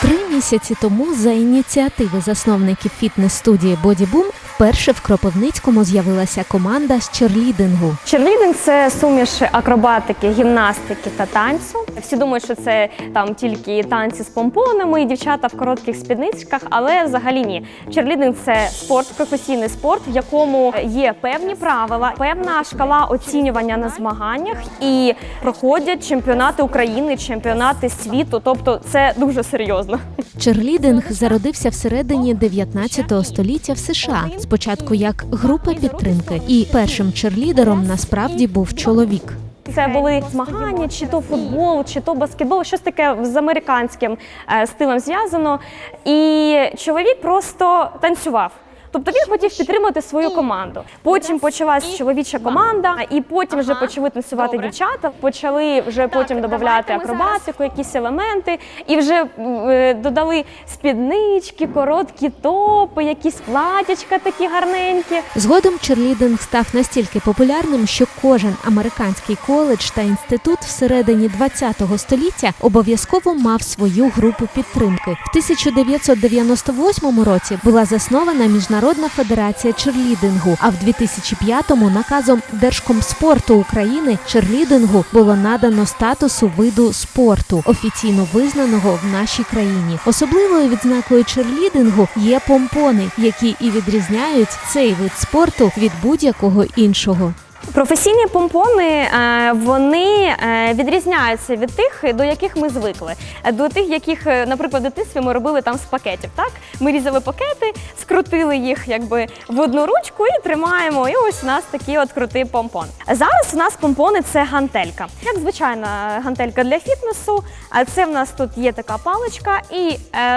Три місяці тому за ініціативи засновників фітнес-студії Бодібум вперше в Кропивницькому з'явилася команда з черлідингу. Черлідинг це суміш акробатики, гімнастики та танцю. Всі думають, що це там тільки танці з помпонами і дівчата в коротких спідничках, але взагалі ні. Черлідинг це спорт, професійний спорт, в якому є певні правила, певна шкала оцінювання на змаганнях і проходять чемпіонати України, чемпіонати світу. Тобто це дуже серйозно. Черлідинг зародився всередині 19 століття в США. Спочатку як група підтримки, і першим черлідером насправді був чоловік. Це були змагання, чи то футбол, чи то баскетбол, щось таке з американським е, стилем зв'язано. І чоловік просто танцював. Тобто він хотів підтримати свою команду. Потім почалась чоловіча команда, і потім вже почали танцювати дівчата. Почали вже потім додати акробатику, якісь елементи, і вже е, додали спіднички, короткі топи, якісь платячка такі гарненькі. Згодом черлідинг став настільки популярним, що кожен американський коледж та інститут всередині 20-го століття обов'язково мав свою групу підтримки. В 1998 році була заснована Міжнародна федерація черлідингу. А в 2005-му наказом Держкомспорту України черлідингу було надано статусу виду спорту, офіційно визнаного в нашій країні. Особливою відзнакою черлідингу є помпони, які і відрізняють цей вид спорту від будь-якого іншого. Професійні помпони е, вони е, відрізняються від тих, до яких ми звикли. Е, До тих, яких, наприклад, в дитинстві ми робили там з пакетів. Так ми різали пакети, скрутили їх якби в одну ручку і тримаємо. І ось у нас такий от крутий помпон. Зараз у нас помпони це гантелька. Як звичайна гантелька для фітнесу. А це в нас тут є така паличка, і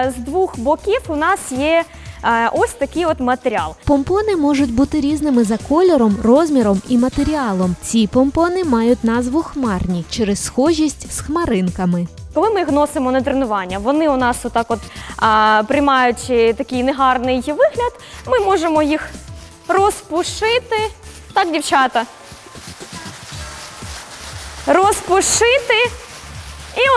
з двох боків у нас є ось такий от матеріал. Помпони можуть бути різними за кольором, розміром і матеріалом. Ці помпони мають назву хмарні через схожість з хмаринками. Коли ми їх носимо на тренування, вони у нас отак от а, приймають е, такий негарний вигляд, ми можемо їх розпушити. Так, дівчата. Розпушити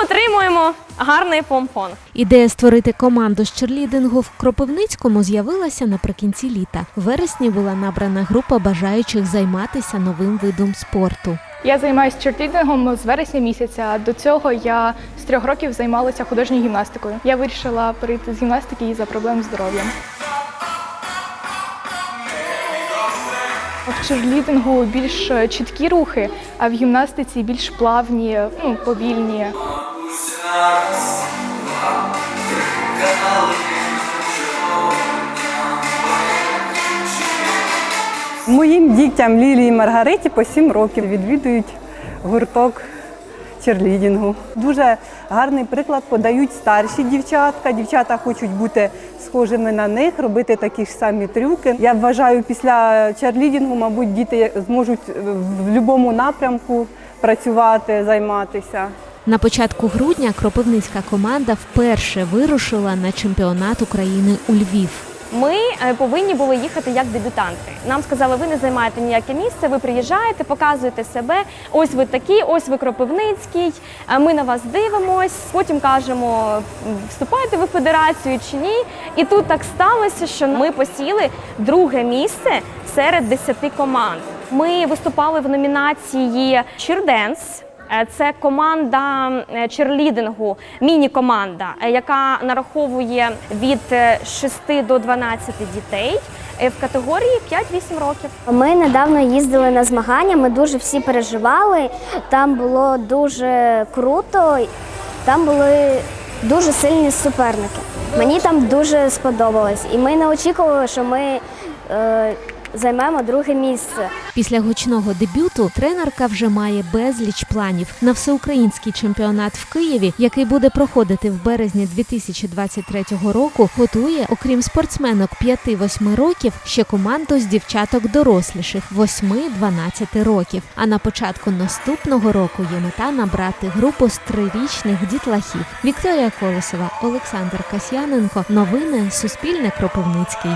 отримуємо гарний помпон. Ідея створити команду з черлідингу в Кропивницькому з'явилася наприкінці літа. В вересні була набрана група бажаючих займатися новим видом спорту. Я займаюся черлідингом з вересня місяця. До цього я з трьох років займалася художньою гімнастикою. Я вирішила перейти з гімнастики із-за проблем з здоров'ям. В черлідингу більш чіткі рухи, а в гімнастиці більш плавні, ну, повільні. Моїм дітям Лілії і Маргариті по 7 років відвідують гурток черлідінгу. Дуже гарний приклад подають старші дівчатка. Дівчата хочуть бути схожими на них, робити такі ж самі трюки. Я вважаю, після черлідінгу, мабуть, діти зможуть в будь-якому напрямку працювати, займатися. На початку грудня кропивницька команда вперше вирушила на чемпіонат України у Львів. Ми е, повинні були їхати як дебютанти. Нам сказали, ви не займаєте ніяке місце, ви приїжджаєте, показуєте себе. Ось ви такі, ось ви Кропивницький. е, Ми на вас дивимось. Потім кажемо, вступаєте ви в федерацію чи ні. І тут так сталося, що ми посіли друге місце серед десяти команд. Ми виступали в номінації Чірденс. Е, Це команда е, черлідингу, міні-команда, е, яка нараховує від е, 6 до 12 дітей в категорії 5-8 років. Ми недавно їздили на змагання, ми дуже всі переживали. Там було дуже круто, там були дуже сильні суперники. Мені там дуже сподобалось, і ми не очікували, що ми е, займемо друге місце. Після гучного дебюту тренерка вже має безліч планів на всеукраїнський чемпіонат в Києві, який буде проходити в березні 2023 року. Готує, окрім спортсменок 5-8 років, ще команду з дівчаток доросліших 8-12 років. А на початку наступного року є мета набрати групу з трирічних дітлахів. Вікторія Колосова, Олександр Касьяненко. Новини Суспільне Кропивницький.